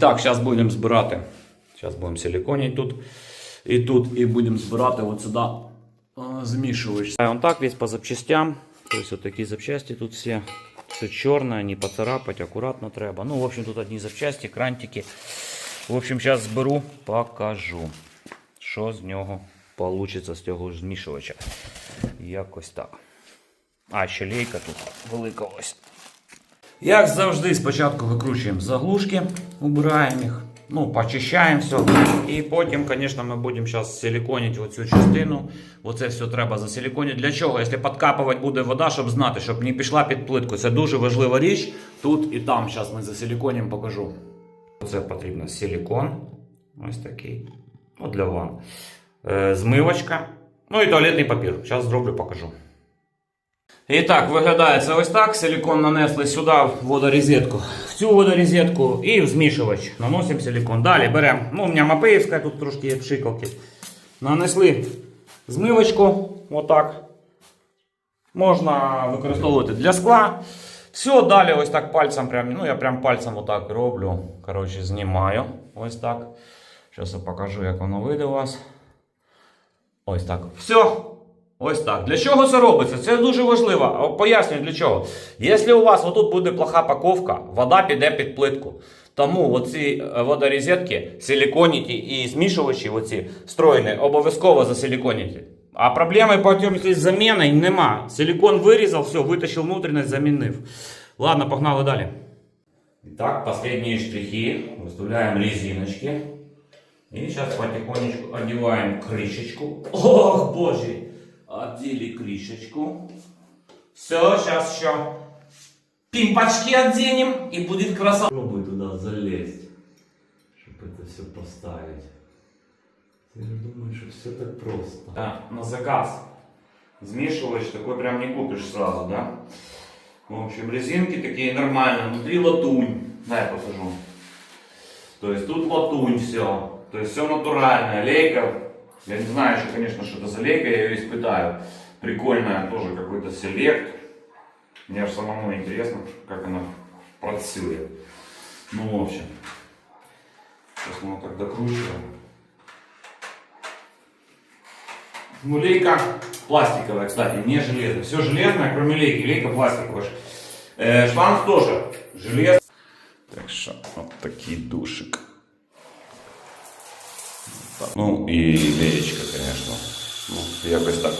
Так, зараз будемо збирати. Зараз будемо силиконити тут і тут, і будемо збирати от сюди змішувач. Он так весь по запчастям. Тобто такі запчасті тут всі. Все чорне, не поцарапати, акуратно треба. Ну, в общем, тут одні запчасті, крантики. В общем, зараз зберу, покажу, що з нього вийде з цього змішувача. Якось так. А, ще лейка тут велика ось. Як завжди, спочатку викручуємо заглушки, убираємо їх, ну, почищаємо все. І потім, звісно, ми будемо зараз силиконити оцю частину. Оце все треба засиликонити. Для чого? Якщо підкапувати буде вода, щоб знати, щоб не пішла під плитку. Це дуже важлива річ. Тут і там зараз ми засиликонимо, покажу. Це потрібно силикон. Ось такий. Ну, для ванн. Е, змивочка. Ну і туалетний папір. Зараз зроблю, покажу. І так, виглядає це ось так. Силикон нанесли сюди в водорозетку. В цю водорозетку і в змішувач. Наносимо силикон. Далі беремо. Ну, у мене мапеївська, тут трошки є пшикалки. Нанесли змивочку. Отак. Можна використовувати для скла. Все, далі ось так пальцем, прям, ну я прям пальцем отак роблю. Коротше, знімаю. Ось так. Зараз я покажу, як воно вийде у вас. Ось так. Все. Ось так. Для чого це робиться? Це дуже важливо. Пояснюю для чого. Якщо у вас отут буде плоха паковка, вода піде під плитку. Тому оці е, водорозетки, силиконіті і змішувачі, оці встроєні, обов'язково засиликоніті. А проблеми потім з заміною нема. Силикон вирізав, все, витащив внутрішність, замінив. Ладно, погнали далі. Итак, последние штрихи. Выставляем резиночки. И сейчас потихонечку одеваем крышечку. Ох, боже! Одели крышечку. Все, сейчас еще пимпочки оденем и будет красота. Попробуй туда залезть, чтобы это все поставить. Ты же думаешь, что все так просто. Да, на заказ. Змешиваешь, такой прям не купишь сразу, да? В общем, резинки такие нормальные, внутри латунь. Дай я покажу. То есть тут латунь все. То есть все натуральное. Лейка. Я не знаю еще, конечно, что это за лейка, я ее испытаю. Прикольная тоже какой-то селект. Мне же самому интересно, как она працюет. Ну, в общем. Сейчас мы вот так докручиваем. Ну, лейка пластиковая, кстати, не железная. Все железное, кроме лейки. Лейка пластиковая. Э, шланг тоже железный. Так що, от такий душик. Ну і леєчка, звісно. Ну, якось так.